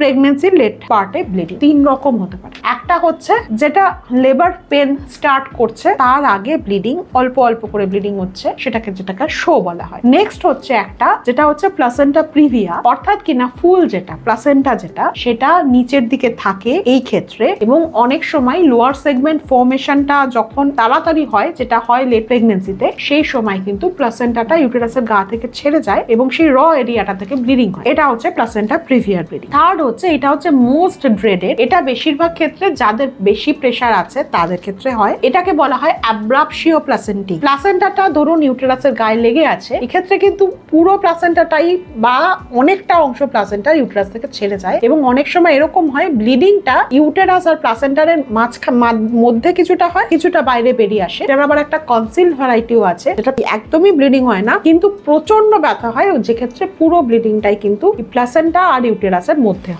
প্রেগনেন্সির লেট পার্টে ব্লিডিং তিন রকম হতে পারে। একটা হচ্ছে যেটা লেবার পেন স্টার্ট করছে, তার আগে ব্লিডিং অল্প অল্প করে ব্লিডিং হচ্ছে, সেটাকে যেটাকে শো বলা হয়। নেক্সট হচ্ছে একটা, যেটা হচ্ছে প্লাসেন্টা প্রিভিয়া অর্থাৎ কিনা ফুল যেটা প্লাসেন্টা যেটা, সেটা নিচের দিকে থাকে এই ক্ষেত্রে এবং অনেক সময় লোয়ার সেগমেন্ট ফর্মেশনটা যখন তাড়াতাড়ি হয়, যেটা হয় লেট প্রেগনেন্সিতে সেই সময় কিন্তু প্লাসেন্টাটা ইউটেরাসের গা থেকে ছেড়ে যায় এবং সেই র এরিয়াটা থেকে ব্লিডিং হয়। এটা হচ্ছে প্লাসেন্টা প্রিভিয়ার ব্লিডিং থার্ড হচ্ছে, এটা হচ্ছে মোস্ট ড্রেডেড এটা বেশিরভাগ ক্ষেত্রে যাদের বেশি প্রেশার আছে, তাদের ক্ষেত্রে হয়। এটাকে বলা হয় অ্যাব্রাপসিও প্লাসেন্টি প্লাসেন্টাটা ধরুন ইউটেরাসের গায়ে লেগে আছে, এক্ষেত্রে কিন্তু পুরো প্লাসেন্টাটাই বা অনেকটা অংশ প্লাসেন্টা ইউটেরাস থেকে ছেড়ে যায় এবং অনেক সময় এরকম হয় ব্লিডিংটা ইউটেরাস আর প্লাসেন্টারের মধ্যে কিছুটা হয়, কিছুটা বাইরে বেরিয়ে আসে। এটার আবার একটা কনসিল ভ্যারাইটিও আছে, যেটা একদমই ব্লিডিং হয় না, কিন্তু প্রচণ্ড ব্যথা হয় যে ক্ষেত্রে পুরো ব্লিডিংটাই কিন্তু প্লাসেন্টা আর ইউটেরাসের মধ্যে হয়।